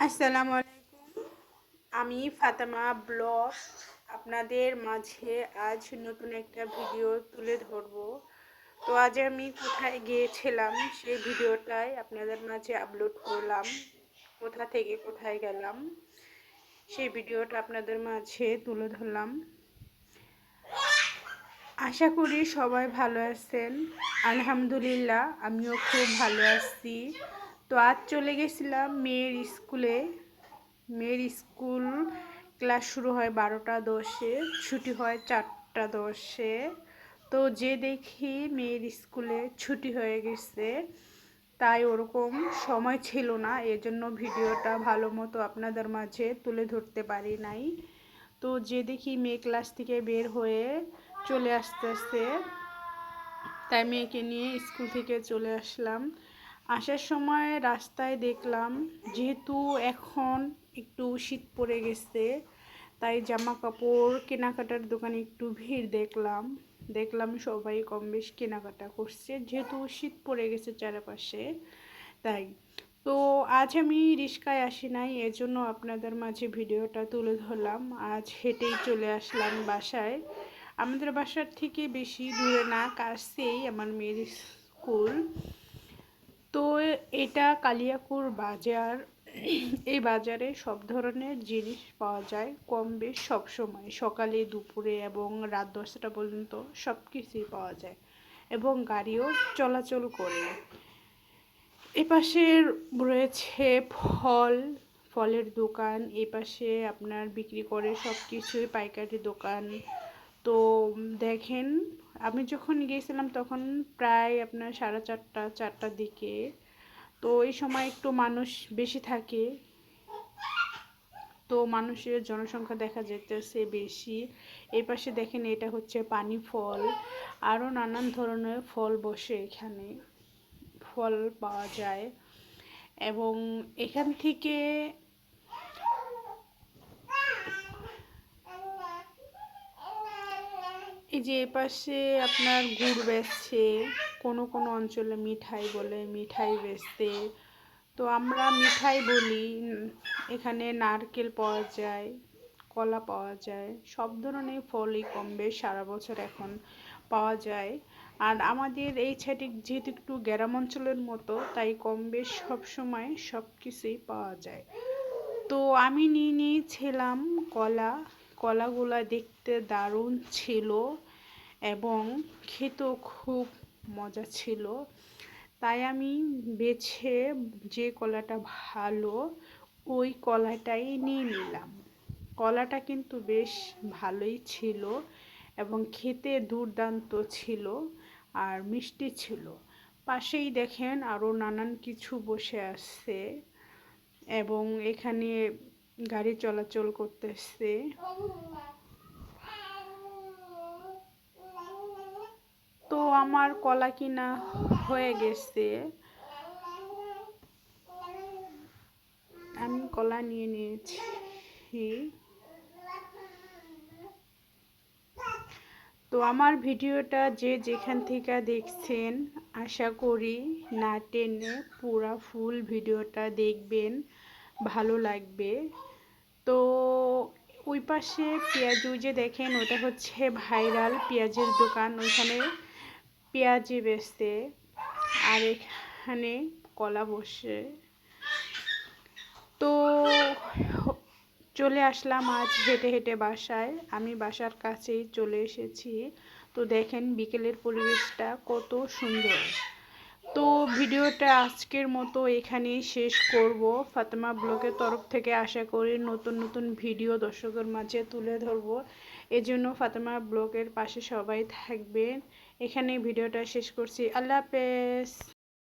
আসসালামু আলাইকুম। আমি ফাতেমা ব্লগ। আপনাদের মাঝে আজ নতুন একটা ভিডিও তুলে ধরবো। তো আজ আমি কোথায় গিয়েছিলাম সেই ভিডিওটাই আপনাদের মাঝে আপলোড করলাম। কোথা থেকে কোথায় গেলাম সেই ভিডিওটা আপনাদের মাঝে তুলে ধরলাম। আশা করি সবাই ভালো আছেন। আলহামদুলিল্লাহ, আমিও খুব ভালো আছি। তো আজ চলে গেছিলাম মেয়ের স্কুলে। মেয়ের স্কুল ক্লাস শুরু হয় বারোটা দশে, ছুটি হয় চারটা দশে। তো যে দেখি মেয়ের স্কুলে ছুটি হয়ে গেছে, তাই ওরকম সময় ছিল না, এজন্য ভিডিওটা ভালো মতো আপনাদের মাঝে তুলে ধরতে পারি নাই। তো যে দেখি মেয়ে ক্লাস থেকে বের হয়ে চলে আসতে আসতে তাই মেয়েকে নিয়ে স্কুল থেকে চলে আসলাম। আসার সময় রাস্তায় দেখলাম যেহেতু এখন একটু শীত পড়ে গেছে, তাই জামা কাপড় কেনাকাটার দোকানে একটু ভিড় দেখলাম। দেখলাম সবাই কম বেশ কেনাকাটা করছে, যেহেতু শীত পড়ে গেছে চারপাশে, তাই। তো আজ আমি রিস্কায় আসি নাই, এজন্য আপনাদের মাঝে ভিডিওটা তুলে ধরলাম। আজ হেঁটেই চলে আসলাম বাসায়। আমাদের বাসার থেকে বেশি দূরে না, কাছেই আমার মেয়ের স্কুল। তো এটা কালিয়াকুর বাজার, এই বাজারে সব ধরনের জিনিস পাওয়া যায় কম বেশ সবসময় সকালে, দুপুরে এবং রাত দশটা পর্যন্ত সব কিছুই পাওয়া যায় এবং গাড়িও চলাচল করে। এপাশে রয়েছে ফল, ফলের দোকান, এপাশে আপনার বিক্রি করে সব কিছুই, পাইকারি দোকান। তো দেখেন আমি যখন গিয়েছিলাম তখন প্রায় আপনার সাড়ে চারটা, চারটার দিকে। তো এই সময় একটু মানুষ বেশি থাকে। তো মানুষের জনসংখ্যা দেখা যেতেছে বেশি। এই পাশে দেখেন এটা হচ্ছে পানি ফল। আরও নানান ধরনের ফল বসে এখানে। ফল পাওয়া যায়। এবং এখান থেকে এই যে এপাশে আপনার গুড় বেচছে, কোনো কোনো অঞ্চলে মিঠাই বলে, মিঠাই বেচতে। তো আমরা মিঠাই বলি, এখানে নারকেল পাওয়া যায়, কলা পাওয়া যায়, সব ধরনের ফলই কম বেশ সারা বছর এখন পাওয়া যায়। আর আমাদের এই সাইডে যেহেতু একটু গ্রাম অঞ্চলের মতো, তাই কম বেশ সবসময় সব কিছুই পাওয়া যায়। তো আমি নিয়ে নিয়েছিলাম কলা, কলাগুলা দেখতে দারুণ ছিল। এবং খেতেও খুব মজা ছিল। তাই আমি বেছে যে কলাটা ভালো, ওই কলাটাই নিয়ে নিলাম। কলাটা কিন্তু বেশ ভালোই ছিল এবং খেতে দুর্দান্ত ছিল আর মিষ্টি ছিল। পাশেই দেখেন আরও নানান কিছু বসে আছে এবং এখানে গাড়ি চলাচল করতেছে তো আমার কলা কিনা হয়ে গেছে। আমি কলা নিয়ে নিয়েছি। তো আমার ভিডিওটা যে যেখান থেকে দেখছেন, আশা করি না টেনে পুরা ফুল ভিডিওটা দেখবেন, ভালো লাগবে। তো ওই পাশে পেঁয়াজ যে দেখেন, ওটা হচ্ছে ভাইরাল পেঁয়াজের দোকান। ওইখানে পেঁয়াজি বেচতে আর এখানে কলা বসে। তো চলে আসলাম আজ হেঁটে হেঁটে বাসায়। আমি বাসার কাছেই চলে এসেছি। তো দেখেন বিকেলের পরিবেশটা কত সুন্দর। তো ভিডিওটা আজকের মতো এখানেই শেষ করব। ফাতেমা ব্লগের তরফ থেকে আশা করি নতুন নতুন ভিডিও দর্শকের মাঝে তুলে ধরব। এজন্য ফাতেমা ব্লগের পাশে সবাই থাকবেন। এখানে ভিডিওটা শেষ করছি। আল্লাহ হাফেজ।